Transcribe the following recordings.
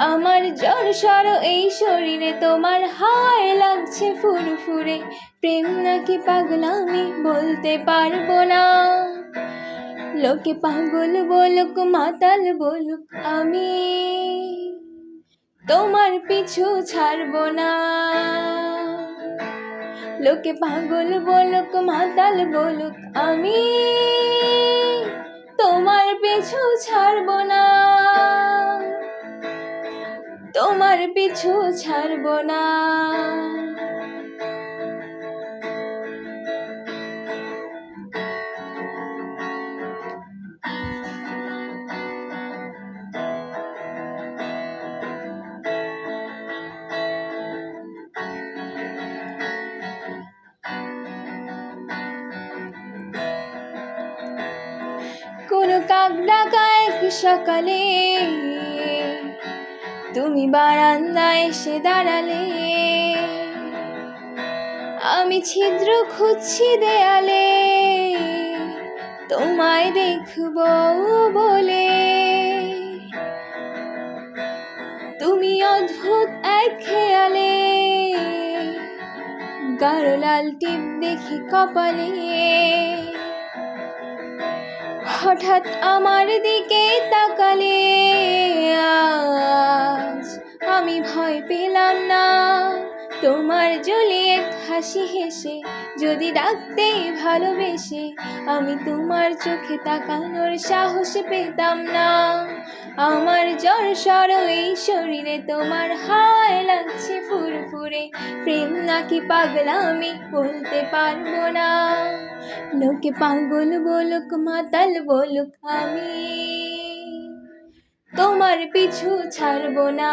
আমার জ্বর সর এই শরীরে তোমার হাওয়ায় লাগছে ফুরফুরে। প্রেম নাকি পাগলামি বলতে পারব না। লোকে পাগল বলুক, মাতাল বলুক, আমি তোমার পিছু ছাড়বো না। লোকে পাগল বলুক, মাতাল বলুক, আমি তোমার পিছু ছাড়বো না। তোমার পিছু ছাড়বো না। কোনো কাক ডাকা এক সকালে তুমি বারান্দায় এসে দাঁড়ালে। আমি ছিদ্র খুঁজছি দেয়ালে, তোমায় দেখব বলে। তুমি অদ্ভুত এক খেয়ালে, গাঢ় লাল টিপ দেখি কপালে। হঠাৎ আমার দিকে হাসি হেসে, যদি ডাকতেই ভালোবেসে, আমি তোমার চোখে তাকানোর সাহস পেতাম না। আমার জ্বর সর এই শরীরে, তোমার হায় লাগছে ফুরফুরে। প্রেম নাকি পাগলামি বলতে পারব না। লোকে পাগল বলুক, মাতাল বলুক, আমি তোমার পিছু ছাড়বো না।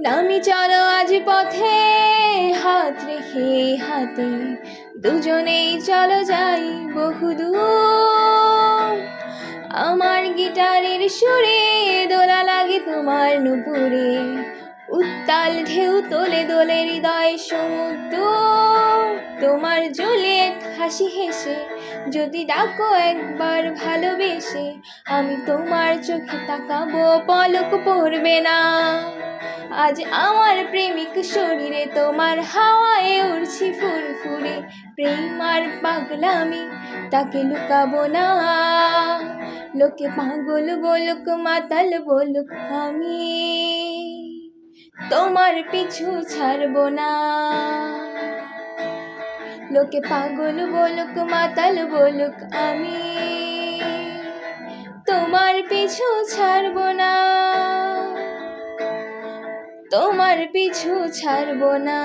নামি চলো আজ পথে, হাত রেখে হাতে। দুজনেই চলো যাই বহুদূর আমার গিটারের সুরে দোলা লাগে তোমার নুপুরে। উত্তাল ঢেউ তোলে দোলে হৃদয় সমুদ্র। তোমার জুলিয়েট হাসি হেসে, যদি ডাকো একবার ভালোবেসে, আমি তোমার চোখে তাকাবো, পলক পড়বে না। আজ আমার প্রেমিক শরীরে তোমার হাওয়ায় উড়ছি ফুরফুরে। প্রেম আর পাগলামি, তাকে লুকাবো না। লোকে পাগল বলুক, মাতাল বলুক, আমি তোমার পিছু ছাড়বো না। লোকে পাগল বলুক, মাতাল বলুক, আমি তোমার পিছু ছাড়বো না। তোমার পিছু ছাড়বো না।